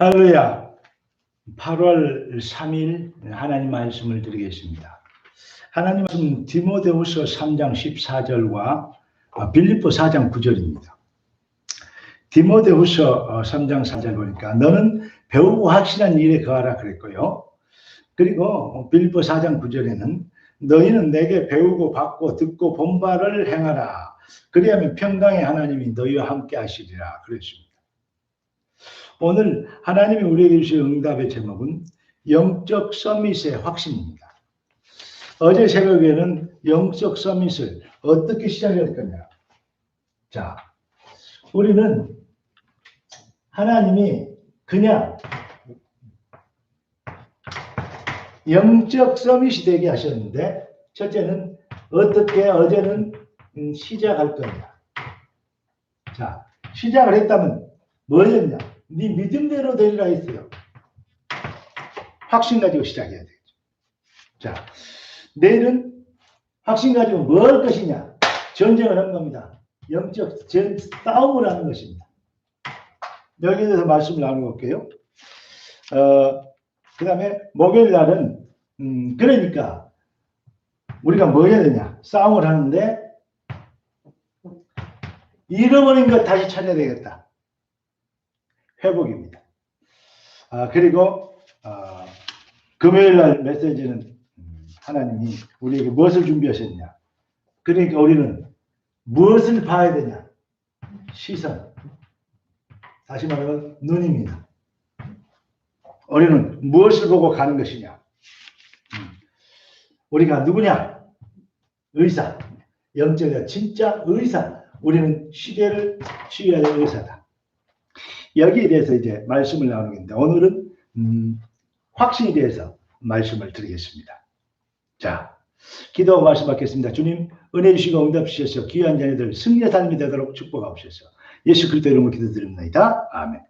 할렐루야. 8월 3일 하나님 말씀을 드리겠습니다. 하나님 말씀 디모데후서 3장 14절과 빌립보 4장 9절입니다. 디모데후서 3장 4절 보니까 너는 배우고 확신한 일에 거하라 그랬고요. 그리고 빌립보 4장 9절에는 너희는 내게 배우고 받고 듣고 본 바를 행하라. 그리하면 평강의 하나님이 너희와 함께 하시리라 그랬습니다. 오늘 하나님이 우리에게 주신 응답의 제목은 영적 서밋의 확신입니다. 어제 새벽에는 영적 서밋을 어떻게 시작할 거냐. 자, 우리는 하나님이 그냥 영적 서밋이 되게 하셨는데 첫째는 어떻게 어제는 음, 시작할 거냐. 자, 시작을 했다면 뭐였냐? 네 믿음대로 되리라 했어요. 확신 가지고 시작해야 되죠. 자, 내일은 확신 가지고 뭘할 것이냐? 전쟁을 하는 겁니다. 영적 전 싸움을 하는 것입니다. 여기에 대해서 말씀을 나누고 올게요. 어, 그 다음에 목요일 날은, 음, 그러니까 우리가 뭐 해야 되냐? 싸움을 하는데 잃어버린 것 다시 찾아야 되겠다. 회복입니다. 아, 그리고 아, 금요일 날 메시지는 음, 하나님이 우리에게 무엇을 준비하셨냐? 그러니까 우리는 무엇을 봐야 되냐? 시선. 다시 말하면 눈입니다. 우리는 무엇을 보고 가는 것이냐? 음, 우리가 누구냐? 의사. 영적인 진짜 의사. 우리는 시대를 치유해야 될 의사다. 여기에 대해서 이제 말씀을 나누는데 오늘은 음, 확신에 대해서 말씀을 드리겠습니다. 자, 기도 말씀 받겠습니다. 주님 은혜 주시고 응답 주셔서 귀한 자녀들 승리의 삶이 되도록 축복하옵소서. 예수 그리스도 이름으로 기도드립니다. 아멘.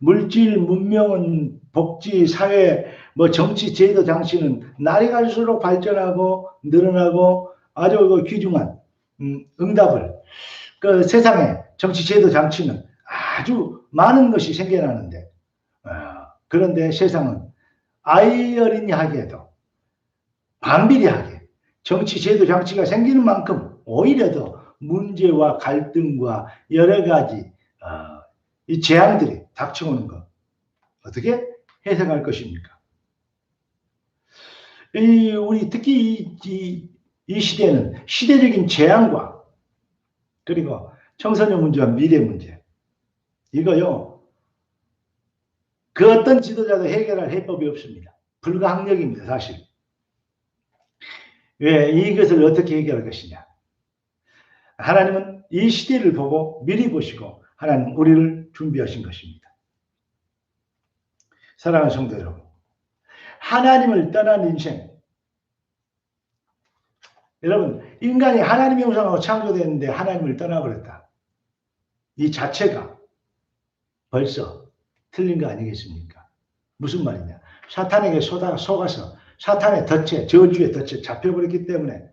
물질, 문명은 복지, 사회, 뭐 정치, 제도, 장치는 날이 갈수록 발전하고 늘어나고 아주 그 귀중한 음, 응답을 그 세상에 정치, 제도, 장치는 아주 많은 것이 생겨나는데 어, 그런데 세상은 아이러니하게도 반비례하게 정치 제도 장치가 생기는 만큼 오히려 더 문제와 갈등과 여러 가지 어, 이 재앙들이 닥쳐오는 것 어떻게 해석할 것입니까? 이 우리 특히 이, 이, 이 시대는 시대적인 재앙과 그리고 청소년 문제와 미래 문제 이거요. 그 어떤 지도자도 해결할 해법이 없습니다. 불가항력입니다, 사실. 왜 이것을 어떻게 해결할 것이냐? 하나님은 이 시대를 보고 미리 보시고 하나님 우리를 준비하신 것입니다. 사랑하는 성도 여러분, 하나님을 떠난 인생. 여러분, 인간이 하나님의 형상으로 창조됐는데 하나님을 떠나버렸다. 이 자체가 벌써 틀린 거 아니겠습니까? 무슨 말이냐? 사탄에게 쏟아, 속아서 사탄의 덫에, 저주의 덫에 잡혀버렸기 때문에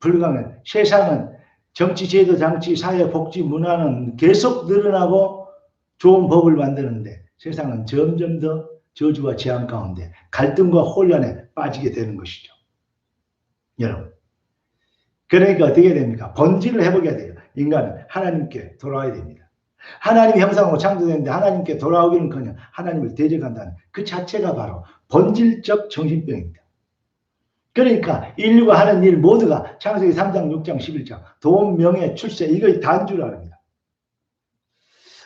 불가능. 세상은 정치, 제도, 장치, 사회, 복지, 문화는 계속 늘어나고 좋은 법을 만드는데 세상은 점점 더 저주와 재앙 가운데 갈등과 혼란에 빠지게 되는 것이죠. 여러분. 그러니까 어떻게 됩니까? 본질을 회복해야 돼요. 인간은 하나님께 돌아와야 됩니다. 하나님 형상으로 창조됐는데 하나님께 돌아오기는커녕 하나님을 대적한다는 그 자체가 바로 본질적 정신병입니다. 그러니까 인류가 하는 일 모두가 창세기 3장, 6장, 11장 돈, 명예, 출세 이거 다인 줄 압니다.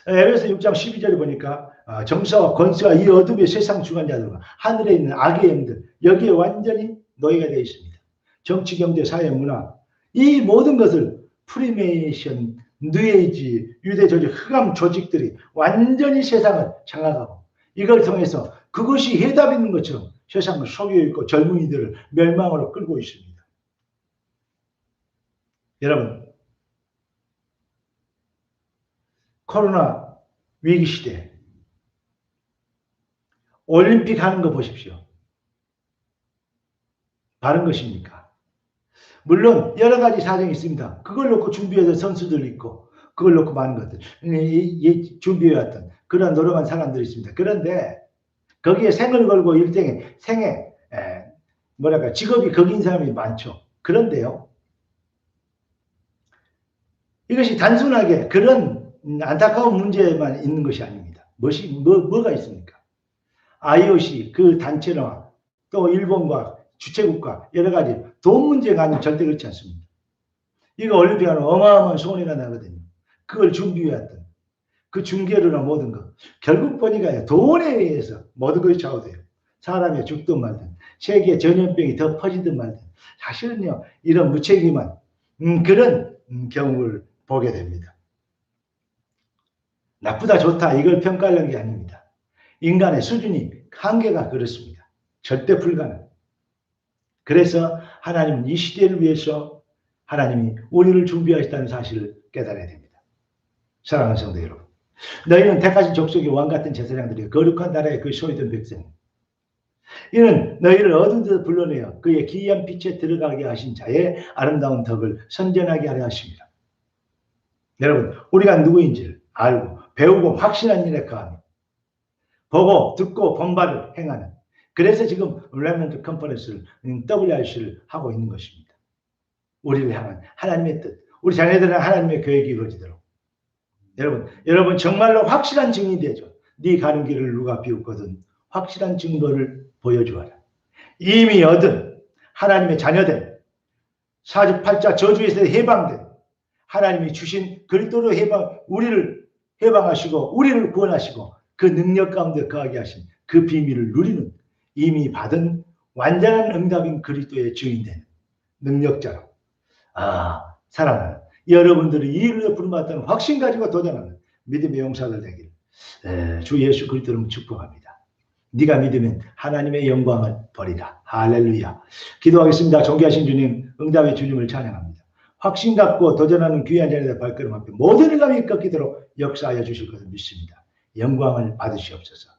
에베소 6장 12절에 보니까 아, 정사와 권세와 이 어둠의 세상 주관자들과 하늘에 있는 악의 영들 여기에 완전히 노예가 되어 있습니다. 정치, 경제, 사회, 문화 이 모든 것을 프리메이션, 뉴에이지, 유대 조직, 흑암 조직들이 완전히 세상을 장악하고 이걸 통해서 그것이 해답 있는 것처럼 세상을 속여 있고 젊은이들을 멸망으로 끌고 있습니다. 여러분, 코로나 위기 시대 올림픽 하는 거 보십시오. 바른 것입니까? 물론 여러 가지 사정이 있습니다. 그걸 놓고 준비해서 선수들 있고 그걸 놓고 많은 것들 준비해왔던 그런 노력한 사람들이 있습니다. 그런데 거기에 생을 걸고 일생에 생에 에, 뭐랄까 직업이 거기인 사람이 많죠. 그런데요. 이것이 단순하게 그런 음, 안타까운 문제만 있는 것이 아닙니다. 무엇이 뭐, 뭐가 있습니까? IOC 그 단체나 또 일본과 주최국가 여러 가지 돈 문제가 아니면 절대 그렇지 않습니다. 이거 올림피아는 어마어마한 손해가 나거든요. 그걸 준비해왔던 그 중계료나 모든 것 결국 보니까 돈에 의해서 모든 것이 좌우돼요. 사람이 죽든 말든 세계 전염병이 더 퍼지든 말든 사실은요 이런 무책임한 음, 그런 음, 경우를 보게 됩니다. 나쁘다 좋다 이걸 평가하는 게 아닙니다. 인간의 수준이 한계가 그렇습니다. 절대 불가능. 그래서 하나님은 이 시대를 위해서 하나님이 우리를 준비하셨다는 사실을 깨달아야 됩니다. 사랑하는 성도 여러분. 너희는 택하신 족속의 왕 같은 제사장들이 거룩한 나라의 그 소유된 백성. 이는 너희를 어둠 데서 불러내어 그의 기이한 빛에 들어가게 하신 자의 아름다운 덕을 선전하게 하려 하십니다. 여러분, 우리가 누구인지를 알고 배우고 확신한 일에 가하며 보고 듣고 본바를 행하는 그래서 지금 레멘트 컨퍼런스를 음, WRC를 하고 있는 것입니다. 우리를 향한 하나님의 뜻, 우리 자녀들은 하나님의 계획이 이루어지도록 여러분, 여러분 정말로 확실한 증인이 되죠. 네 가는 길을 누가 비웃거든 확실한 증거를 보여주어라. 이미 얻은 하나님의 자녀된 사주팔자 저주에서 해방된 하나님이 주신 그리스도로 해방 우리를 해방하시고 우리를 구원하시고 그 능력 가운데 거하게 하신 그 비밀을 누리는 이미 받은 완전한 응답인 그리스도의 증인된 능력자로 아 사랑하는 여러분들이 이 일을 부름받다는 확신 가지고 도전하는 믿음의 용사들 되길 에, 주 예수 그리스도로 축복합니다. 네가 믿으면 하나님의 영광을 버리라. 할렐루야. 기도하겠습니다. 존귀하신 주님, 응답의 주님을 찬양합니다. 확신 갖고 도전하는 귀한 자리에 발걸음 앞에 모든 일감이 꺾이도록 역사하여 주실 것을 믿습니다. 영광을 받으시옵소서.